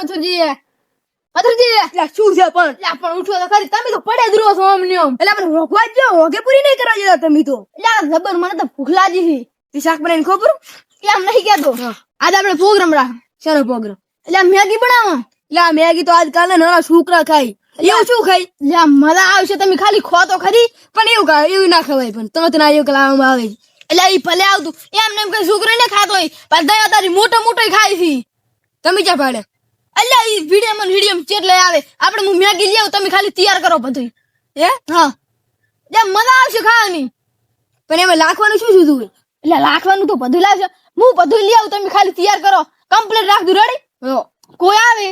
મથુરજી મથુરજી એટલે શું છે પણ? એટલે પણ ઉઠો તો ખરી. તમે તો પડે જ રહો છો અમને એટલે પણ રોકવા જ હોગે પૂરી નહીં કરવા જતા તમે તો. એટલે જબર મને તો ભૂખ લાગી છે તે શાક બનાવીને ખબર એમ નહીં કહેતો. આજે આપણે પ્રોગ્રામ રાખ. શાનો પ્રોગ્રામ? એટલે મેગી બનાવો. એટલે મેગી તો આજકાલ નાના છોકરા ખાય. એવું શું ખાય? એટલે મજા આવશે. તમે ખાલી ખો તો ખરી. પણ એવું ખાય એવું ના ખવાય પણ. તમે ના એવું કલાવામાં આવે. એટલે એ ભલે આવતું. એમ ને એમ કઈ છોકરો ને ખાતો હોય. પણ દયા તારી મોટો મોટો ખાય છે. તમે ક્યાં પાડે એટલે ઈ વીડિયો માં વીડિયો ચેટલે આવે. આપણે હું મેગી લઈ આવું તમે ખાલી તૈયાર કરો બધું હે? હા. જે મજા આવશે ખાવાની. પણ એમાં લાખવાનું શું શું હોય? એટલે લાખવાનું તો બધું લાવશે. હું બધું લઈ આવું તમે ખાલી તૈયાર કરો. કમ્પ્લીટ રાખ દઉં રેડી કોઈ આવે?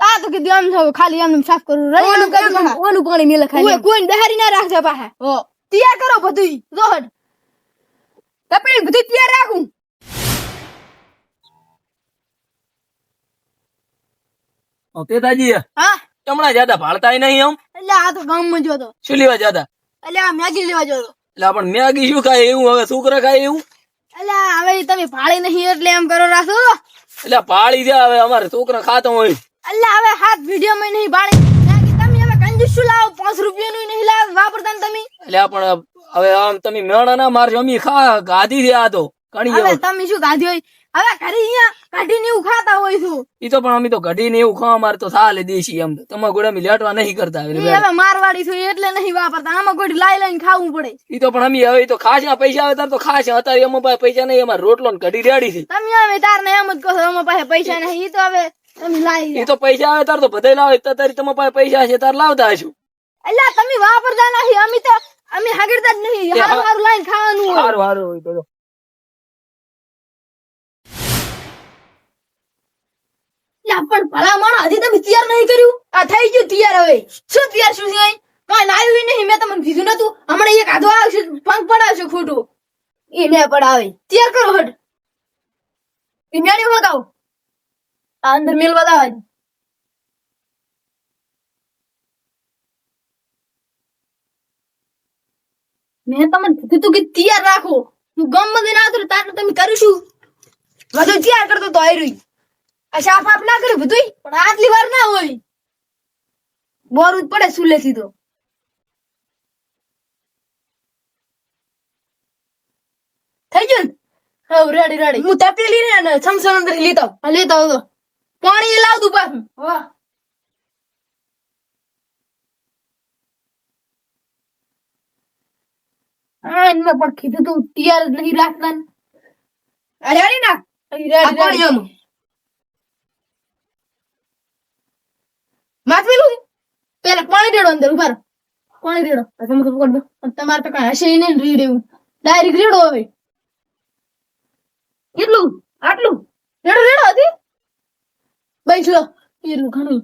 આ તો કીધું આમ થયું ખાલી આમ સાફ કરું. રેડી ઓનું પાણી- ઓનું પાણી મેલે ખાલી. કોઈ બહારી ના રાખજો પાહે. હો. તૈયાર કરો બધું રોહડ તપેલી બધું તૈયાર રાખું. તેતાજી હા? જ્યાદા ભાળતા નહીં આમ એટલે આ તો ગામમાં જો તો. શું લેવા જ્યાદા? એટલે આ મેગી લેવા જો તો. એટલે પણ મેગી શું ખાય એવું? હવે છોકરા ખાય એવું? એટલે હવે તમે ભાળી નહીં એટલે એમ કરો રાખો એટલે ભાળી દે હવે અમારે છોકરા ખાતો હોય. એટલે હવે હાથ વીડિયો માં નહીં ભાળી. તમે હવે કંજૂસ શું લાવો? પાંચ રૂપિયા નું નહીં લાવ? વાપરતા ને તમે? એટલે પણ હવે આમ તમે મેણા ના મારજો અમી ખા ગાધી આ તો. ઘણી તમે શું ગાધી હોય? હવે ઘરે અહીંયા કાઢીને એવું ખાતા હોય છો ઈ તો પણ અમે તો ઘડી ને એવું ખાવા મારે તો સાલે દેશી એમ. તમારા ગોળા અમે લેટવા નહીં કરતા હવે મારવાડી છું એટલે નહીં વાપરતા. આમાં કોઈ લાઈ લઈને ખાવું પડે. ઈ તો પણ અમે હવે તો ખાસ ના પૈસા આવે તાર તો ખાસ અત્યારે એમાં પાસે પૈસા નહીં અમારે રોટલો ને કઢી રેડી છે. તમે હવે તાર ને એમ જ કહો અમારા પાસે પૈસા નહીં ઈ તો હવે તમે લાવી ઈ તો પૈસા આવે તાર તો બધે લાવે તો તારી તમારા પાસે પૈસા છે તાર લાવતા હશું. એટલે તમે વાપરતા નથી અમે તો અમે હગડતા જ નહીં એ હારું. હારું લાઈને ખાવાનું હોય. સારું સારું હોય તો જો. લા, પણ ભલા માણસ, હજી તમે તૈયાર નહીં કર્યું? આ થઈ ગયું તૈયાર હવે. શું તૈયાર શું છે કઈ લાવ્યું નહીં, મેં તમને કીધું નતું. હમણાં એક આધો આવશે, પંખ પડાવશે ખોટું. એ ને પડાવે. તૈયાર કરો હટ. મેળી વગાવ આ અંદર મેલ બતાવે મેં તમને કીધું કે તૈયાર રાખો. હું ગમમાં ના તાર તમે કરીશું બધું તૈયાર કરતો તો આવી આ સાફ આપ ના કર્યું બધું પણ આટલી વાર ના હોય. બોરું જ પડે સુલે સીધો. થઈ ગયું? હવ રેડી રેડી હું તપેલી ને અને સમસણ અંદર લીધો. હા લેતો આવતો પાણી એ લાવતું પાછું. વાહ. હા એમને પણ કીધું તું તૈયાર જ નહીં રાખતા અરે અરે ના. પાણી માથ પેલું પાણી રેડો અંદર, ઊભા પાણી રેડો. તમારે તો કઈ હશે નહીં રીડ એવું. ડાયરેક્ટ રેડો હવે. કેટલું? આટલું? રેડો રેડો હતી બેસ લો. એટલું ઘણું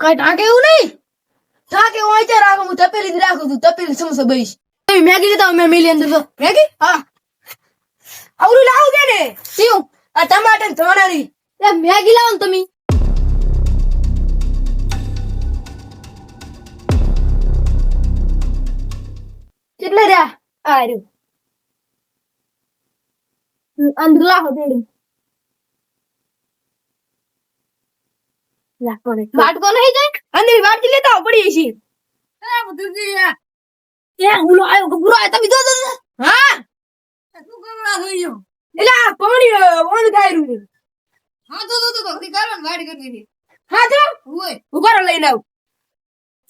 કઈ ટાંકે એવું નહીં. ટાંકે હું અહીંયા રાખું, હું તપેલી જ રાખું છું. તપેલી સમોસો બઈશ મેગી લેતા મેં મેલી અંદર તો મેગી? હા. આવડું લાવું છે ને. શું આ ટમાટર ધોનારી મેગી લાવો ને તમે. કેટલે રહ્યા આ રહ્યું અંદર લાવો ને વાટકો નહીં જાય અંદર વાટકી લેતા આવો, પડી છે એ હુલો આવ્યો ગબરો આવ્યો તમે જો. હા શું કરવા થયો એટલે આ પાણી ઓન છે. હા તો તો તો તો કરો ને ગાડી કરી દીધી હા તો હોય ઊભા લઈને આવ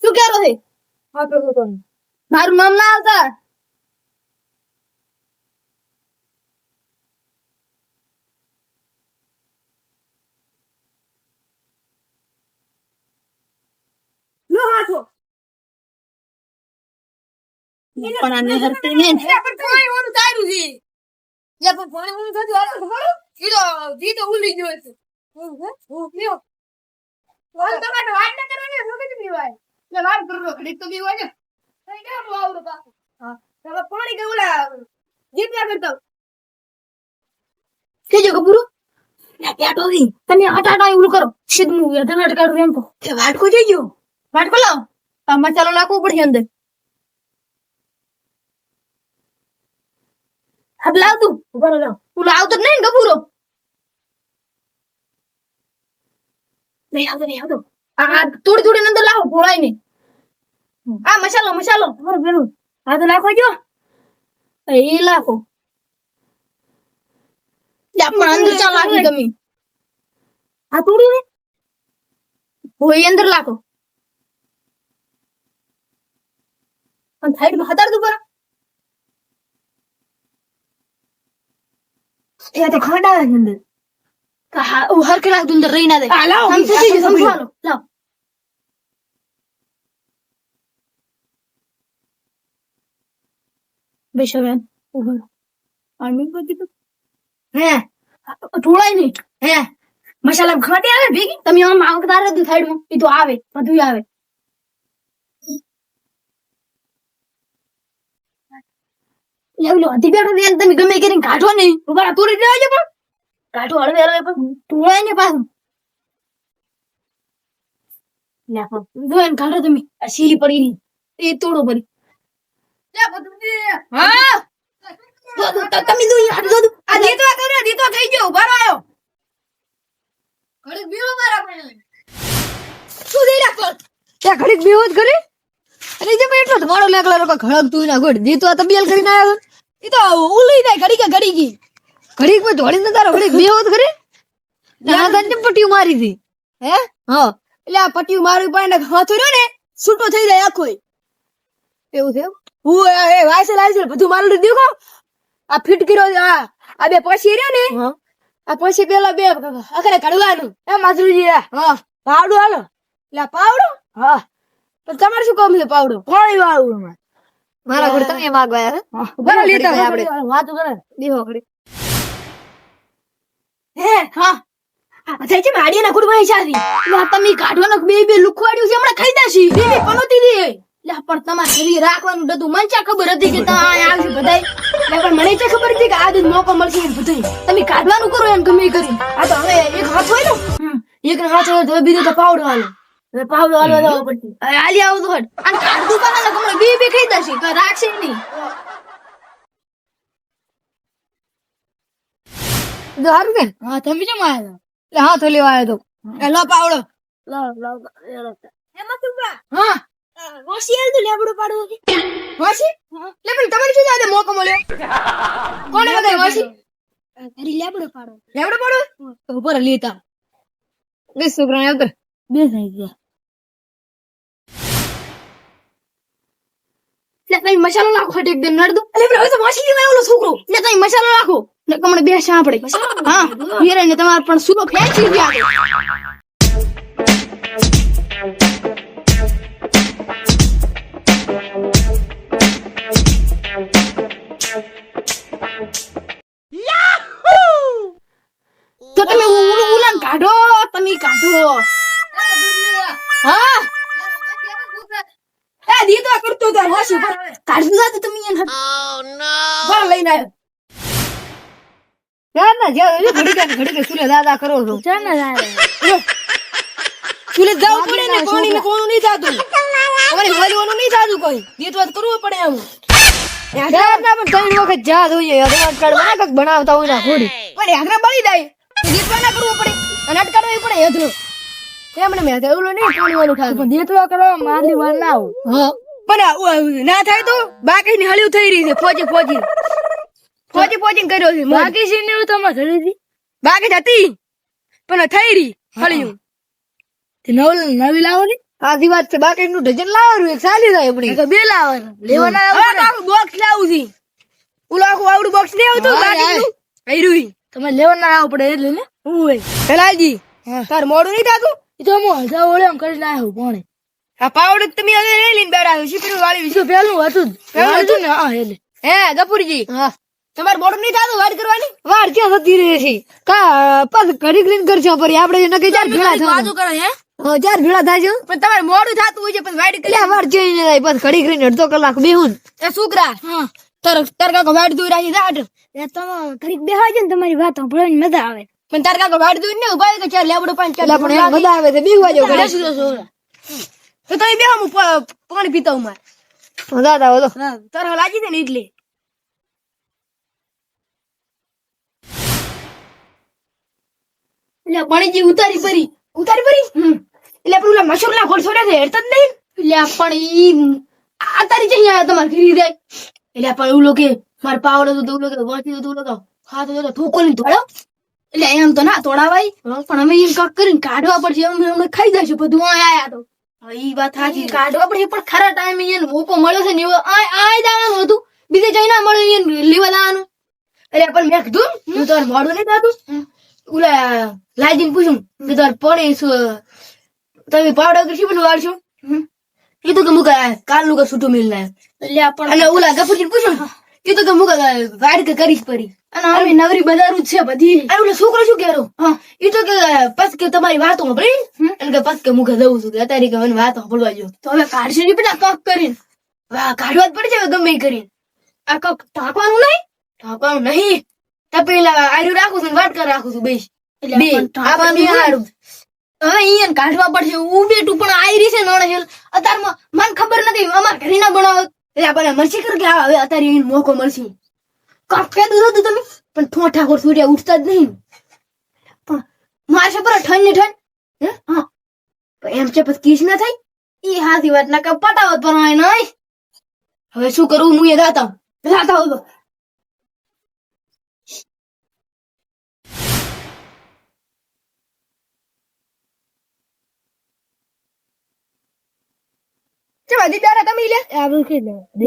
શું કેરો છે હા તો તો તો મારું નામ ના આવતા. પણ આને હરતી ને પણ ઓન તારું છે? લે પણ પાણી હું થતું હાલો ખરું ઈ તો ઉલી ગયો છે. હું હું લ્યો ઓન તમારે વાત ન કરવાની શું કીધું પીવાય એટલે વાત કરો ઘડીક તો બી હોય ને. થઈ ગયા હું આવડો પાછો? હા તમે પાણી કે ઓલા જીતવા કરતા કેજો કપૂરો લે પેટો દી તમે આટા એવું કરો. સીધું વેધન અટકાડું એમ તો એ વાટકો જઈ ગયો? વાટકો લાવો. આ મસાલો નાખવો પડશે અંદર. હા લાવ તું. ઊભા રહો ઓલો આવતો જ નહીં ને કપૂરો નહીં આવતો નહીં આવતો આ આ થોડી થોડી અંદર લાવો ભોળાય નહીં આ મસાલો મસાલો. તમારું પેલું આ તો નાખો જો. એ લાખો પણ અંદર ચા લાખી તમે આ થોડું ને? હોય અંદર લાખો અને સાઈડમાં હતાર દુ પરા એ તો ખંડ અંદર. હા હું હર કલાક અંદર રહી ના દે. લાવો, સમજો હાલો, લાવો. બેસવેન ઊભો આમી બધી તો હે? નહીં. હે? મસાલા ખાટી આવે ભેગી? તમે આમ આવતા રહે સાઈડમાં એ તો આવે બધું આવે. લેવલો અધી બેઠો ને તમે ગમે કરીને કાઢો નહીં ઊભા તોડી દેવા છે પણ. કાઢો હળવે હળવે પણ. તોડાય ને પાછું. લ્યા પણ જો એને કાઢો તમે. આ સીરી પડી ની એ તોડો પડી. હા? તો- તો- તો તમે જો ઈ હાથ આ દીતો કરે દીતો થઈ ગયો ઊભા રહ્યો ઘડીક બીવો મારા પણ શું દઈ રાખો? ત્યાં ઘડીક બેહો જ કરી અને જે એટલો તમારો લેકલા રોકા ખડક ના ગોડ જીતો આ તબિયલ કરીને આવ્યો એ તો ઉલી જાય ઘડી ઘડી ગઈ. ઘડીકમાં દોડી ને તારો ઘડીક બેહો જ કરી ના તને પટ્ટી મારી હતી. હે? હા. એટલે આ પટ્ટી મારું પણ હાથો રહ્યો ને છૂટો થઈ જાય આખો એવું એમ? હું એ વાયસલ વાયસલ બધું મારું દેખો. આ ફિટ કર્યો આ આ બે પછી રહ્યો ને આ પછી પેલા બે અખરે કાઢવાનું એ માસુજી હા. પાવડું હાલો. એટલે પાવડો? હા. તો તમારે શું કામ છે પાવડો? પાણી વાળું મારા ઘર તમે માગવા આવ્યા હે? બરાબર લેતા આપણે. વાતો કરે. બેહો ઘડીક હે હા. અચ્છા છે માડી ના એટલે આ તમે કાઢવાનો બે બે લુખવાડ્યું છે હમણાં ખાઈ દાશી. બે બે પનોતી દે પણ તમારે શરીર રાખવાનું બધું. મને ચા ખબર હતી કે અહીંયા બધાય? પણ મને ચા ખબર હતી કે આ જ મોકો મળશે એમ બધાય? તમે કાઢવાનું કરો એમ ગમે કરી. આ તો હવે એક હાથ હોય ને? એક હાથ હોય તો બીજો તો પાવડો હાલો. હવે પાવડો હાલવા જવા પડશે. હવે હાલી આવું તો હટ. અને કાઢું કાના ને ગમે બે બે ખાઈ દેશે તો રાખશે નહીં. દારૂ કે? હા તમે કેમ આવ્યા એટલે હાથ લેવા આવ્યો તો. એ લો પાવડો. લાવ લાવ એમાં તું બા હા હોશિયાર તો લેબડો પાડવો છે વાસી લે પણ તમારી શું જાતે મોકો મળ્યો કોને બતાવી વાસી ઘરી લેબડો પાડો લેવડો પડો ઉપર લેતા બે છોકરા ઉતર બે થઈ ગયા લે તમે મસાલો નાખો હટ એકદમ નડદો એટલે પણ હવે તો વાસી ગયો ઓલો છોકરો લે તમે મસાલો નાખો ને કમણે બે સાંભળે હા હીરે ને તમારે પણ સુરો ફેંચી ગયા ને જ્યાં જોજો ઘડીક ને દાદા કરો છો. ચાલ ને દાદા જવું પડે ને કોની ને કોનું નહીં થાતું. અમારે હલવાનું નહીં થાતું કોઈ. દીતવાત કરવું પડે ના પણ ત્રણ વખત જા જોઈએ અધવાટ કાઢવા ના કંઈક બનાવતા હોય ના ખોડી પણ આગળ બળી જાય. દીતવા ના કરવું પડે. અને અટકાડવું પડે હેતનું એમને મેં તો નહીં કોણીવાનું થાતું પણ દેતવા કરવા મારલી વાર ના આવું. હા. પણ ના થાય તો બાકી ની હળિયું થઈ રહી છે ફોજી ફોજી. ફોજી ફોજી કર્યો છે બાકી છે ને તમારે ઘરે થી બાકી હતી પણ થઈ રહી હળિયું. નવ નવી લાવો ને આધી વાત છે બાકી નું ડઝન લાવવાનું એક ચાલી જાય આપણી. બે લાવવાનું. લેવાના આવું બોક્સ લાવું છે. ઓલું આખું આવડું બોક્સ નહીં આવતું હા, બાકીનું તમે લેવાના આવો પડે એટલે ને? ઓય કલાલજી તાર મોડું નહીં થાતું? એ તો હું હજા ઓળે એમ કરીને આવ્યો કોણે આ પાવડ તમે હવે લઈ લઈને બેઠા છો શીપડી વાળી વિશે પેલું હતું. પેલું હતું? ને હા એટલે. હે ગપુરજી હા. તમારે મોડું નહીં થાય વાત કરવાની? વાર ક્યાં થતી રહી છે? કા પદ ઘડી ગ્રીન કરજો પર આપણે એને કઈ ચાર ભેળા થવાનું. કરે હે? ચાર ભેળા થાય છે. પણ તમારે મોડું થાતું હોય છે પણ વાઈટ એટલે વાર ચેન્જ થાય પાછું ઘડી કરીને અડધો કલાક બેહું. એ છોકરા હા. તાર તાર કાકો વાઈટ દૂર રાખી દાટ તમે ઘડીક બેહવા છે ને તમારી વાત સાંભળવાની મજા આવે. પણ તાર કાકો વાઈટ દૂર ને ઊભા કે ચાર લેબડો પાંચ ચાર પણ બધા આવે છે બેહવા જો ઘડી તો તમે બે હું પાણી પીતા હું માર. દાદા હો તો તારા લાગી છે ને એટલે એટલે પાણી ઉતારી પરી. ઉતારી પડી એટલે આપણે ઓલા મશરૂમ ના ઘોડ છોડ્યા છે હેડતા જ નહીં? એટલે પણ ઈ આ તારી જઈ આયા તમારે ઘરી જાય? એટલે પણ ઓલો કે મારે પાવડો તો ઓલો કે વાંચી તો ઓલો કે ખાતો તો ઠોકો લઈને તોડો એટલે એમ તો ના તોડાવાય પણ અમે એમ કાક કરીને કાઢવા પડશે અમે અમે ખાઈ જશું બધું આયા તો. ઈ વાત સાચી કાઢવા પડે પણ ખરા ટાઈમે એને મોકો મળ્યો છે ને એવો આ આ દાવાનું હતું. બીજે જઈ ના મળે એને લેવા દાવાનું. એટલે પણ મેં કીધું હું તો મોડું નહીં થતું ઓલા લાજીને પૂછ્યું કે તાર પડે તમે પાવડા કરશી પેલું વાળશો કીધું કે મુકા કાલનું કે છૂટું મિલ ના. એટલે આપણ ઓલા ગફુરજીને પૂછ્યું કીધું કે મુકા વાડ કે કરીશ પડી. અને અમે નવરી બજારું છે બધી. અરે ઓલો છોકરો શું કેરો એ તો કે પસ કે તમારી વાતો સાંભળી અને કે પસ કે મુકે જવું છું કે અત્યારે કે મને વાતો સાંભળવા જો તો હવે કાઢશે નહીં પેલા કક કરીને. કાઢવા જ પડશે હવે ગમે કરીને. આ કક ઢાંકવાનું નહીં? ઢાંકવાનું નહીં. તો પેલા આર્યું રાખું છું ને વાટકા રાખું છું બેસ. બે આપણે બે હારું. હવે અહીંયા કાઢવા પડશે ઉભેટું પણ આયરી છે નણ હેલ. અત્યારમાં મને ખબર નથી અમાર ઘરે ના બનાવો. એટલે આપણને મરસી કર કે હવે અત્યારે એને મોકો મળશે. કાંક કે દૂધ તમે પણ ઠોઠા કોર સૂર્યા ઉઠતા જ નહીં. પણ મારશે પર ઠંડ ને ઠંડ હે. એમ છે પછી કિસ ના થાય. ઈ હાથી વાત ના કે પટાવત પણ હોય નહીં. હવે શું કરવું હું એ દાતા હું. તો બધી બેઠા તમે લે.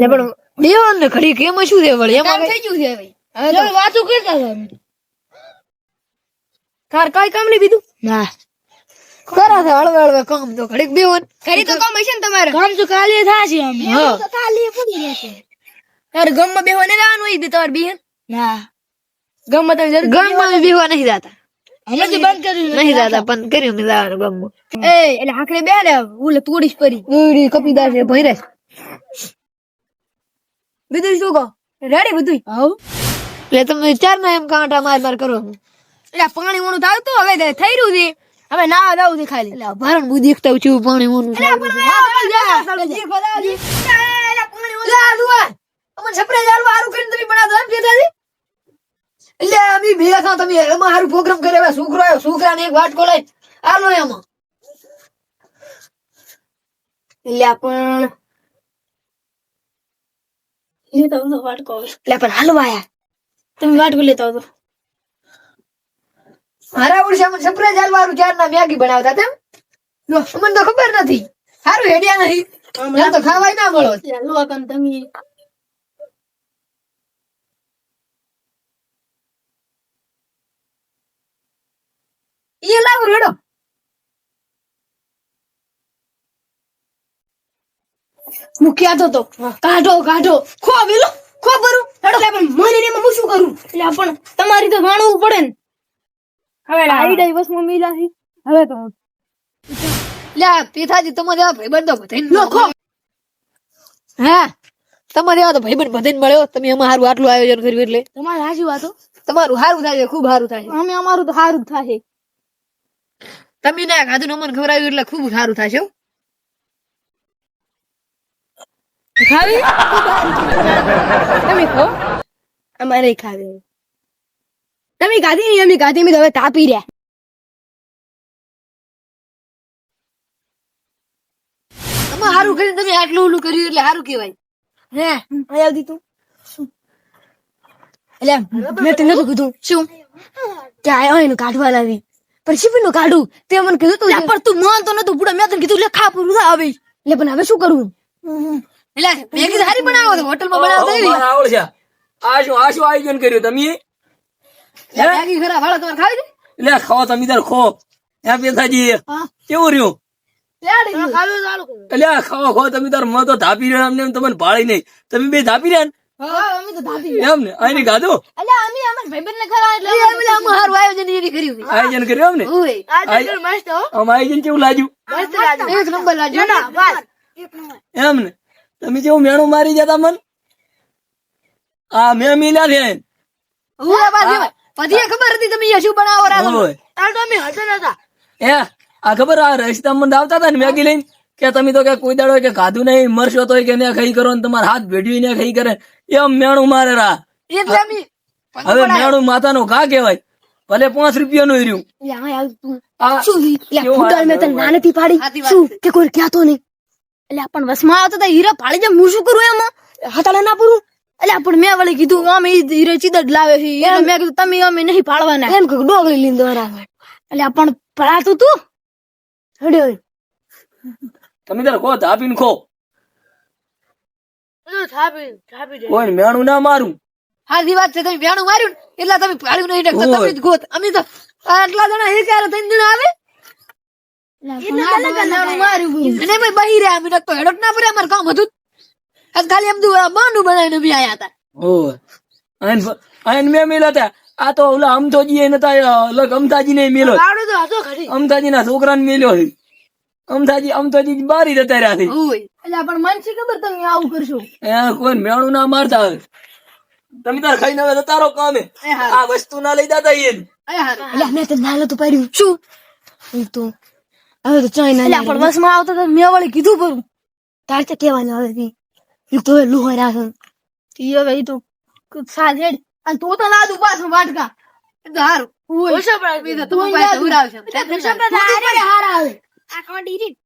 લે. પણ દેવાન ને ઘડી કેમ શું છે વળી? કામ એમાં થઈ ગયું છે ભાઈ હવે તો વાતો કરતા હતા અમે. તાર કઈ કામ નહીં બીધું? ના. કરો છે હળવે હળવે કામ તો ઘડીક બેવન ઘરે તો કામ હશે ને તમારે. કામ તો કાલે થાશે અમે. તો કાલે પડી રહેશે. તારે ગામમાં બેહવા નહીં જવાનું હોય તમારે બેહન ના? ગામમાં તમે જરૂર ગામમાં બેવા નહીં જાતા. અમે બંધ કર્યું નહીં દાદા બંધ કર્યું મેં જવાનું ગામમાં એ એટલે આખરે બે ને ઓલે તોડીશ પરી. દોડી કપીદાર છે. ભૈરે બધું શું કહો? રેડી બધું આવ એટલે તમે ચાર ના એમ કાંટા માર માર કરો એટલે પાણી મોનું થાતું તો હવે થઈ રહ્યું છે. હવે ના જવું છે ખાલી. એટલે ભારણ બુદ્ધિ એકતા છું પાણી એટલે પણ આ પાણી. અમને સપ્રાઈઝ આલવા હારું કરીને તમે બનાવતા એમ કહેતા એટલે અમે ભેગા થા તમે એમાં હારું પ્રોગ્રામ કરે હવે છોકરો આવ્યો છોકરા ને એક વાટકો લઈ આલો એમાં. એટલે પણ લેતા આવો વાટકો એટલે પણ હાલવા આયા. તમે વાટકો લેતા આવો મારા ઓળશામાં સરપ્રાઈઝ આલવા હારું ચાર ના મેગી બનાવતા તેમ લો અમને તો ખબર નથી. સારું હેડ્યા નથી તો ખાવાય ના મળો. તમે. એ લાવો રેડો મૂક્યા તો તો. કાઢો કાઢો. ખો વેલો ખો ભરું. હેડો. એટલે પણ મને ને હું શું કરું? એટલે પણ તમારી તો વાણવું પડે ને. હવે આવી ડાઈ બસ મમ્મી લાવી હવે તો. લે પિતાજી તમારે આ ભાઈબંધ તો બધાને હે? તમારે એવા તો ભાઈબંધ બધાને મળ્યો. તમે અમારું હારું આટલું આયોજન કર્યું એટલે. તમારે સાચી વાતો તમારું સારું થાય છે ખૂબ સારું થાય અમે અમારું તો સારું જ થાય તમે ના ખાધું ને અમને ખવડાવ્યું એટલે ખૂબ સારું થશે હો. ખાવી? તમે ખો અમારે ખાવી. તમે ગાધી નહીં અમે ગાધી મેં હવે તાપી રહ્યા. તમે હારું કરીને તમે આટલું ઓલું કર્યું એટલે હારું કહેવાય. હે અહીં આવતી તું. એટલે મેં તને તો કીધું શું? કે આવ્યો એનું કાઢવા લાવી. પણ શિપિંગનું કાઢું તે મને કીધું તું પણ તું માનતો નતું પૂરા મેં તને કીધું લે ખા પૂરું હવે એટલે પણ હવે શું કરવું એટલે મેગી તો હારી બનાવો તો હોટલમાં બનાવો મારા આવડ છે આ શું આ શું આયોજન કર્યું તમે? મેગી ખરા વાળો તમારે ખાવી દે એટલે ખાઓ તમે તાર ખો. હે પેથાજી કેવું રહ્યું? ખાવું ચાલુ કરું એટલે ખાઓ ખો તમે તારમાં તો ધાપી રહ્યો એમ તમને ભાળી નહીં. તમે બે ધાપી રહ્યા તો ને? એ હો. તમે જેવું મેણું મારી જતા મન? આ મેં મીના છે. પછી ખબર હતી તમે શું બનાવો રાતો. ઓય. આ તો અમે હતા હે? આ ખબર આ રસ્તા મને આવતા હતા ને મેગી લઈને? કે તમે તો કે કોઈ દાડો કે ખાધું નહીં મરશો તો કે ને ખાઈ કરો ને તમારા હાથ ભેડવી ને ખાઈ કરે. એમ મેણું મારે રા. હવે મેણું માતાનો ઘા કહેવાય. ભલે પાંચ રૂપિયા નું રહ્યું. મેં તને હારું પાડી. શું? કે કોઈ કહેતો નહીં. એટલે પણ વસમાં આવતો તો હીરા પાડી જાય હું શું કરું એમાં? હટાડે ના પૂરું એટલે પણ મેં વળી કીધું અમે ઈ હીરો ચીદ લાવે છે. મેં કીધું તમે અમે નહીં પાડવાના. એમ કે ડોગરી લીધો એટલે પણ પડાતું તું. હડ્યો તમે તાર ખો. ધાપીને ખો કોઈ મેણું ના મારું. હાજી વાત છે તમે ભેણું માર્યું ને એટલે તમે ભાડું નહીં નકર તમે જ ગોત. અમે તો આટલા જણા એક હારે ત્રણ જણા આવે? અને ભાઈ. બહી. રહ્યા અમે નકર તો ના પડે અમારે કામ બધું આજ ખાલી એમ તું બાનું બનાવીને બી આયા હતા. ઓય. આયન આયન મેં મેલા હતા. આ તો ઓલા અમથોજી એ નતા અલગ અમથાજી ને મેલ્યો છે અમથાજી અમથાજી બારી જતા રહ્યા છે. ઓય એટલે પણ મન છે ખબર તમે આવું કરશો? એ કોઈ મેણું ના મારતા તમે તાર ખાઈને હવે તારો કામે. આ વસ્તુ ના લઈ જતા એ એટલે મેં તો નાલો તો પાડ્યું. શું? હું તો હવે તો ચાઈ ના એટલે પણ બસમાં આવતો તો મેં વળી કીધું પણ તાર તો કહેવાનું હવે ઈ ઈ તો હવે લુહાઈ રાખે ઈ હવે ઈ તો સાજ હેડ. અને તું તો ના દુપાસ વાટકા. એ તો હારું. પણ બીજા તો તમારી પાસે ઉરાવશે. હારા આવે. according